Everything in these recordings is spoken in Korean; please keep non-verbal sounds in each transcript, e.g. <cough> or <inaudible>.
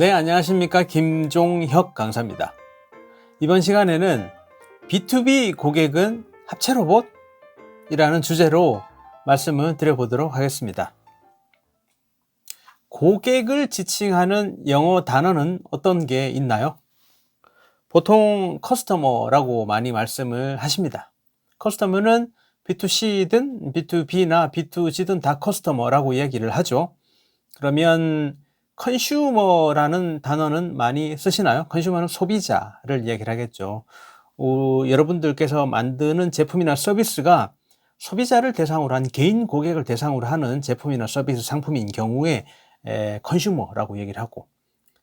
네, 안녕하십니까. 김종혁 강사입니다. 이번 시간에는 B2B 고객은 합체 로봇 이라는 주제로 말씀을 드려보도록 하겠습니다. 고객을 지칭하는 영어 단어는 어떤 게 있나요? 보통 커스터머라고 많이 말씀을 하십니다. 커스터머는 B2C든 B2B나 B2G든 다 커스터머라고 이야기를 하죠. 그러면 컨슈머라는 단어는 많이 쓰시나요? 컨슈머는 소비자를 이야기를 하겠죠. 어, 여러분들께서 만드는 제품이나 서비스가 소비자를 대상으로 한 개인 고객을 대상으로 하는 제품이나 서비스 상품인 경우에 에, 컨슈머라고 얘기를 하고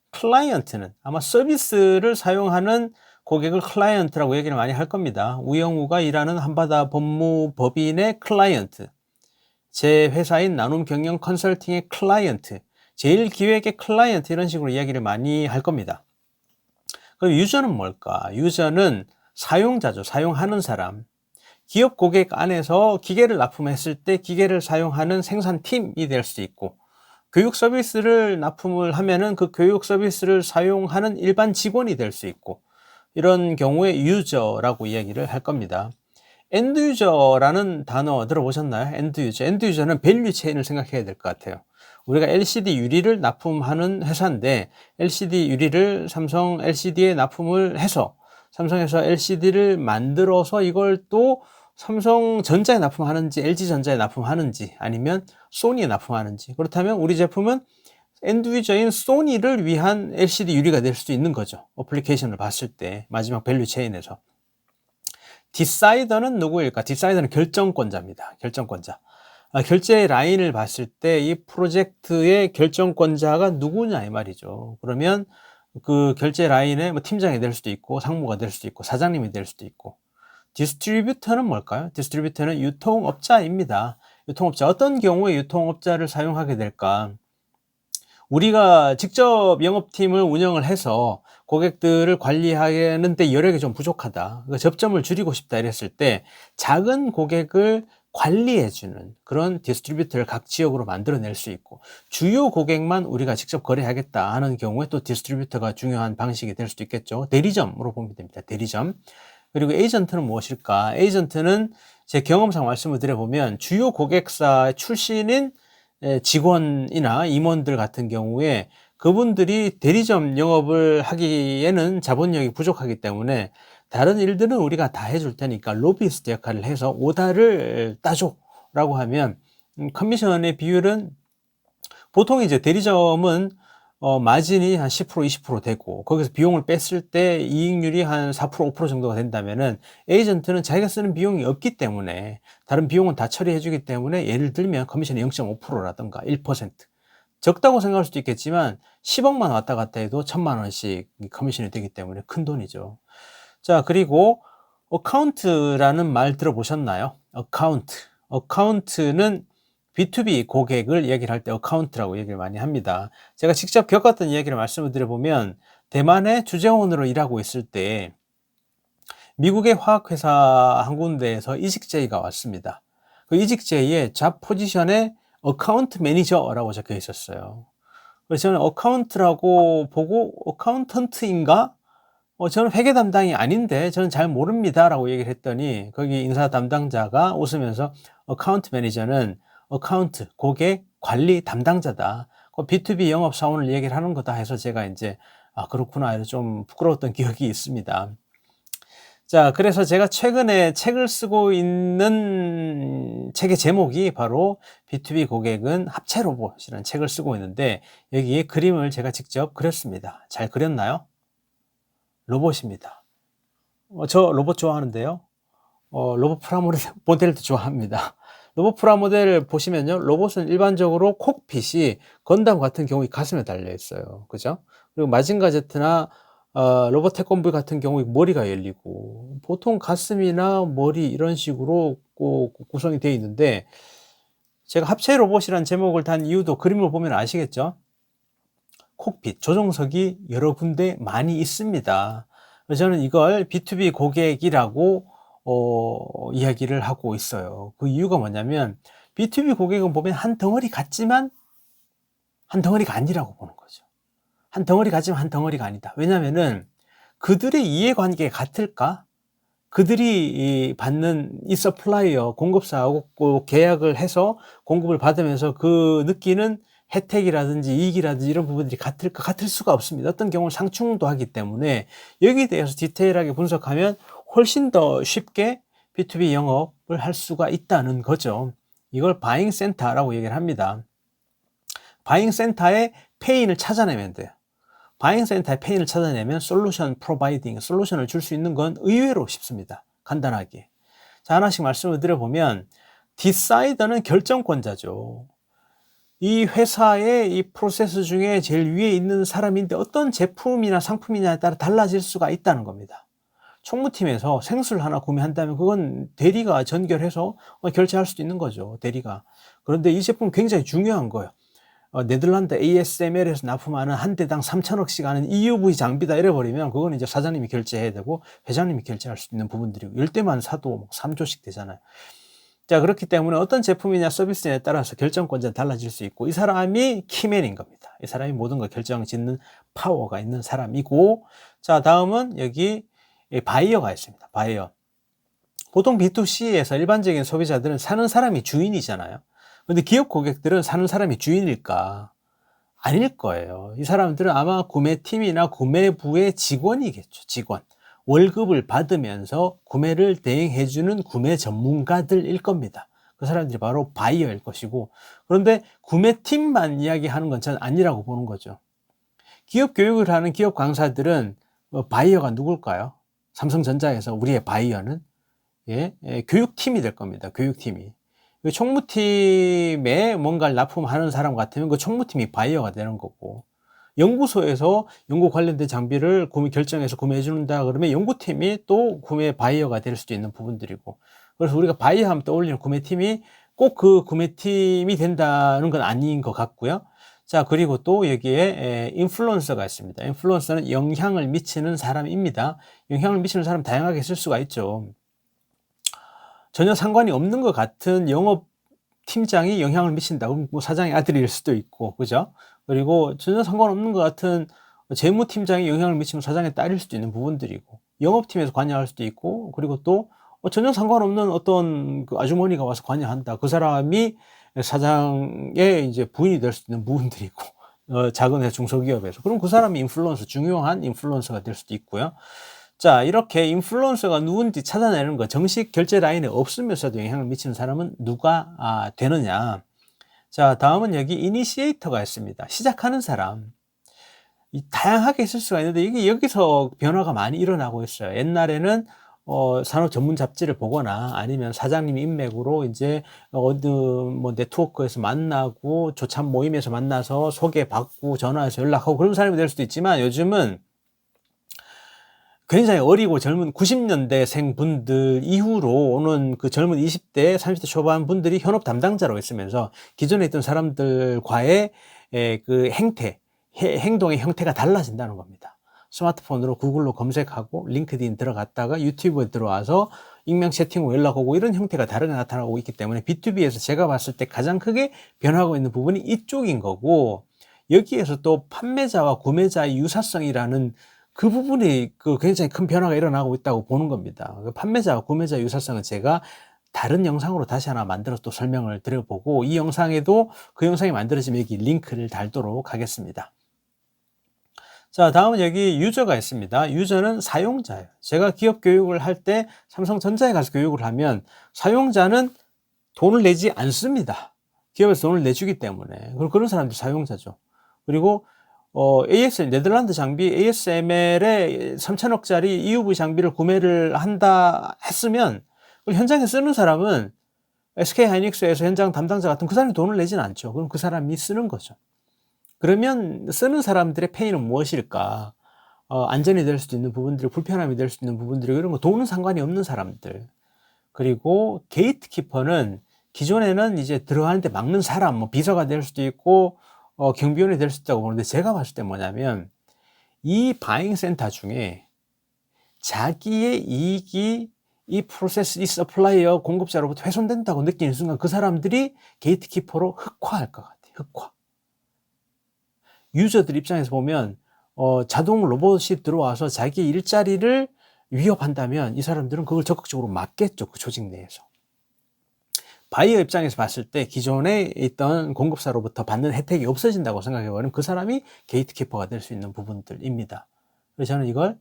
클라이언트는 아마 서비스를 사용하는 고객을 클라이언트라고 얘기를 많이 할 겁니다. 우영우가 일하는 한바다 법무법인의 클라이언트, 제 회사인 나눔 경영 컨설팅의 클라이언트, 제일 기획의 클라이언트 이런 식으로 이야기를 많이 할 겁니다. 그럼 유저는 뭘까? 유저는 사용자죠. 사용하는 사람. 기업 고객 안에서 기계를 납품했을 때 기계를 사용하는 생산팀이 될 수 있고 교육 서비스를 납품을 하면은 그 교육 서비스를 사용하는 일반 직원이 될 수 있고 이런 경우에 유저라고 이야기를 할 겁니다. 엔드 유저라는 단어 들어보셨나요? 엔드 유저. 엔드 유저는 밸류 체인을 생각해야 될 것 같아요. 우리가 LCD 유리를 납품하는 회사인데 LCD 유리를 삼성 LCD에 납품을 해서 삼성에서 LCD를 만들어서 이걸 또 삼성전자에 납품하는지 LG전자에 납품하는지 아니면 소니에 납품하는지 그렇다면 우리 제품은 엔드위저인 소니를 위한 LCD 유리가 될 수도 있는 거죠. 어플리케이션을 봤을 때 마지막 밸류 체인에서 디사이더는 누구일까? 디사이더는 결정권자입니다. 결정권자. 아, 결제 라인을 봤을 때 이 프로젝트의 결정권자가 누구냐 이 말이죠. 그러면 그 결제 라인의 뭐 팀장이 될 수도 있고 상무가 될 수도 있고 사장님이 될 수도 있고 디스트리뷰터는 뭘까요? 디스트리뷰터는 유통업자입니다. 유통업자 어떤 경우에 유통업자를 사용하게 될까? 우리가 직접 영업팀을 운영을 해서 고객들을 관리하는데 여력이 좀 부족하다. 그러니까 접점을 줄이고 싶다 이랬을 때 작은 고객을 관리해주는 그런 디스트리뷰터를 각 지역으로 만들어낼 수 있고 주요 고객만 우리가 직접 거래하겠다 하는 경우에 또 디스트리뷰터가 중요한 방식이 될 수도 있겠죠. 대리점으로 보면 됩니다. 대리점. 그리고 에이전트는 무엇일까? 에이전트는 제 경험상 말씀을 드려보면 주요 고객사 출신인 직원이나 임원들 같은 경우에 그분들이 대리점 영업을 하기에는 자본력이 부족하기 때문에 다른 일들은 우리가 다 해줄 테니까 로비스트 역할을 해서 오다를 따줘라고 하면 음, 커미션의 비율은 보통 이제 대리점은 어, 마진이 한 10% 20% 되고 거기서 비용을 뺐을 때 이익률이 한 4% 5% 정도가 된다면은 에이전트는 자기가 쓰는 비용이 없기 때문에 다른 비용은 다 처리해 주기 때문에 예를 들면 커미션이 0.5%라든가 1% 적다고 생각할 수도 있겠지만 10억만 왔다 갔다 해도 천만 원씩 커미션이 되기 때문에 큰 돈이죠. 자, 그리고 어카운트라는 말 들어보셨나요? 어카운트. 어카운트는 B2B 고객을 얘기를 할 때 어카운트라고 얘기를 많이 합니다. 제가 직접 겪었던 이야기를 말씀을 드려보면 대만의 주재원으로 일하고 있을 때 미국의 화학회사 한 군데에서 이직 제의가 왔습니다. 그 이직 제의에 잡 포지션에 어카운트 매니저라고 적혀 있었어요. 그래서 저는 어카운트라고 보고 어카운턴트인가 어, 저는 회계 담당이 아닌데 저는 잘 모릅니다 라고 얘기를 했더니 거기 인사 담당자가 웃으면서 어카운트 매니저는 어카운트 고객 관리 담당자다. B2B 영업 사원을 얘기를 하는 거다 해서 제가 이제 아 그렇구나 해서 좀 부끄러웠던 <laughs> 기억이 있습니다. 자 그래서 제가 최근에 책을 쓰고 있는 책의 제목이 바로 B2B 고객은 합체 로봇이라는 책을 쓰고 있는데 여기에 그림을 제가 직접 그렸습니다. 잘 그렸나요? 로봇입니다. 어, 저 로봇 좋아하는데요. 어, 로봇 프라모델도 <laughs> 좋아합니다. 로봇 프라모델을 보시면요. 로봇은 일반적으로 콕핏이 건담 같은 경우에 가슴에 달려 있어요. 그죠? 그리고 마징가 제트나 어, 로봇 태권브 같은 경우에 머리가 열리고 보통 가슴이나 머리 이런 식으로 구성이 되어 있는데 제가 합체 로봇이라는 제목을 단 이유도 그림을 보면 아시겠죠? 콕핏, 조종석이 여러 군데 많이 있습니다. 저는 이걸 B2B 고객이라고 어, 이야기를 하고 있어요. 그 이유가 뭐냐면 B2B 고객은 보면 한 덩어리 같지만 한 덩어리가 아니라고 보는 거죠. 한 덩어리 가지만 한 덩어리가 아니다. 왜냐면은 그들의 이해관계가 같을까? 그들이 받는 이 서플라이어 공급사하고 꼭 계약을 해서 공급을 받으면서 그 느끼는 혜택이라든지 이익이라든지 이런 부분들이 같을까? 같을 수가 없습니다. 어떤 경우는 상충도 하기 때문에 여기에 대해서 디테일하게 분석하면 훨씬 더 쉽게 B2B 영업을 할 수가 있다는 거죠. 이걸 바잉 센터라고 얘기를 합니다. 바잉 센터의 페인을 찾아내면 돼요. 바잉 센터의 페인을 찾아내면 솔루션 프로바이딩, 솔루션을 줄 수 있는 건 의외로 쉽습니다. 간단하게. 자, 하나씩 말씀을 드려보면 디사이더는 결정권자죠. 이 회사의 이 프로세스 중에 제일 위에 있는 사람인데 어떤 제품이나 상품이냐에 따라 달라질 수가 있다는 겁니다. 총무팀에서 생수를 하나 구매한다면 그건 대리가 전결해서 결제할 수도 있는 거죠. 대리가. 그런데 이 제품 굉장히 중요한 거예요. 어, 네덜란드 ASML에서 납품하는 한 대당 3천억씩 하는 EUV 장비다 이래버리면 그거는 이제 사장님이 결제해야 되고 회장님이 결제할 수 있는 부분들이고 10대만 사도 3조씩 되잖아요. 자, 그렇기 때문에 어떤 제품이냐 서비스냐에 따라서 결정권자 달라질 수 있고 이 사람이 키맨인 겁니다. 이 사람이 모든 걸 결정 짓는 파워가 있는 사람이고 자, 다음은 여기 바이어가 있습니다. 바이어. 보통 B2C에서 일반적인 소비자들은 사는 사람이 주인이잖아요. 근데 기업 고객들은 사는 사람이 주인일까? 아닐 거예요. 이 사람들은 아마 구매팀이나 구매부의 직원이겠죠. 직원. 월급을 받으면서 구매를 대행해주는 구매 전문가들일 겁니다. 그 사람들이 바로 바이어일 것이고, 그런데 구매팀만 이야기하는 건 저는 아니라고 보는 거죠. 기업 교육을 하는 기업 강사들은 뭐 바이어가 누굴까요? 삼성전자에서 우리의 바이어는 예, 예, 교육팀이 될 겁니다. 교육팀이. 그 총무팀에 뭔가를 납품하는 사람 같으면 그 총무팀이 바이어가 되는 거고 연구소에서 연구 관련된 장비를 구매 결정해서 구매해 준다 그러면 연구팀이 또 구매 바이어가 될 수도 있는 부분들이고 그래서 우리가 바이어 하면 떠올리는 구매팀이 꼭 그 구매팀이 된다는 건 아닌 것 같고요. 자, 그리고 또 여기에 인플루언서가 있습니다. 인플루언서는 영향을 미치는 사람입니다. 영향을 미치는 사람 다양하게 쓸 수가 있죠. 전혀 상관이 없는 것 같은 영업 팀장이 영향을 미친다. 뭐 사장의 아들일 수도 있고, 그죠? 그리고 전혀 상관없는 것 같은 재무팀장이 영향을 미치면 사장의 딸일 수도 있는 부분들이고, 영업팀에서 관여할 수도 있고, 그리고 또 전혀 상관없는 어떤 그 아주머니가 와서 관여한다. 그 사람이 사장의 이제 부인이 될 수 있는 부분들이 있고, 어, 작은 회 중소기업에서. 그럼 그 사람이 인플루언서, 중요한 인플루언서가 될 수도 있고요. 자, 이렇게 인플루언서가 누군지 찾아내는 거, 정식 결제 라인에 없으면서도 영향을 미치는 사람은 누가 아, 되느냐. 자, 다음은 여기 이니시에이터가 있습니다. 시작하는 사람. 다양하게 있을 수가 있는데, 이게 여기서 변화가 많이 일어나고 있어요. 옛날에는 어, 산업 전문 잡지를 보거나 아니면 사장님 인맥으로 이제 어느 뭐 네트워크에서 만나고 조참 모임에서 만나서 소개받고 전화해서 연락하고 그런 사람이 될 수도 있지만 요즘은 굉장히 어리고 젊은 90년대생 분들 이후로 오는 그 젊은 20대, 30대 초반 분들이 현업 담당자로 있으면서 기존에 있던 사람들과의 그 행태, 행동의 형태가 달라진다는 겁니다. 스마트폰으로 구글로 검색하고 링크드인 들어갔다가 유튜브에 들어와서 익명 채팅으로 연락 오고 이런 형태가 다르게 나타나고 있기 때문에 B2B에서 제가 봤을 때 가장 크게 변하고 있는 부분이 이쪽인 거고 여기에서 또 판매자와 구매자의 유사성이라는 그 부분이 그 굉장히 큰 변화가 일어나고 있다고 보는 겁니다. 그 판매자와 구매자 유사성은 제가 다른 영상으로 다시 하나 만들어서 또 설명을 드려보고 이 영상에도 그 영상이 만들어지면 여기 링크를 달도록 하겠습니다. 자, 다음은 여기 유저가 있습니다. 유저는 사용자예요. 제가 기업 교육을 할 때 삼성전자에 가서 교육을 하면 사용자는 돈을 내지 않습니다. 기업에서 돈을 내주기 때문에. 그런 사람들이 사용자죠. 그리고 어, ASL, 네덜란드 장비 ASML에 3천억짜리 EUV 장비를 구매를 한다 했으면 현장에 쓰는 사람은 SK 하이닉스에서 현장 담당자 같은 그 사람이 돈을 내지는 않죠. 그럼 그 사람이 쓰는 거죠. 그러면 쓰는 사람들의 페이는 무엇일까? 어, 안전이 될 수도 있는 부분들, 불편함이 될 수도 있는 부분들, 이런 거 돈은 상관이 없는 사람들. 그리고 게이트키퍼는 기존에는 이제 들어가는데 막는 사람, 뭐 비서가 될 수도 있고, 어, 경비원이 될 수 있다고 보는데 제가 봤을 때 뭐냐면 이 바잉 센터 중에 자기의 이익이 이 프로세스, 이 서플라이어 공급자로부터 훼손된다고 느끼는 순간 그 사람들이 게이트키퍼로 흑화할 것 같아요. 흑화. 유저들 입장에서 보면 어, 자동 로봇이 들어와서 자기 일자리를 위협한다면 이 사람들은 그걸 적극적으로 막겠죠. 그 조직 내에서. 바이어 입장에서 봤을 때 기존에 있던 공급사로부터 받는 혜택이 없어진다고 생각해버리면 그 사람이 게이트키퍼가 될 수 있는 부분들입니다. 그래서 저는 이걸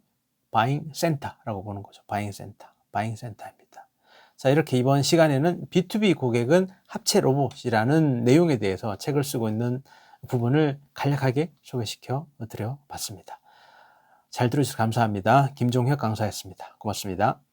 바잉 센터라고 보는 거죠. 바잉 센터, 바잉 센터입니다. 자, 이렇게 이번 시간에는 B2B 고객은 합체 로봇이라는 내용에 대해서 책을 쓰고 있는 부분을 간략하게 소개시켜 드려 봤습니다. 잘 들어주셔서 감사합니다. 김종혁 강사였습니다. 고맙습니다.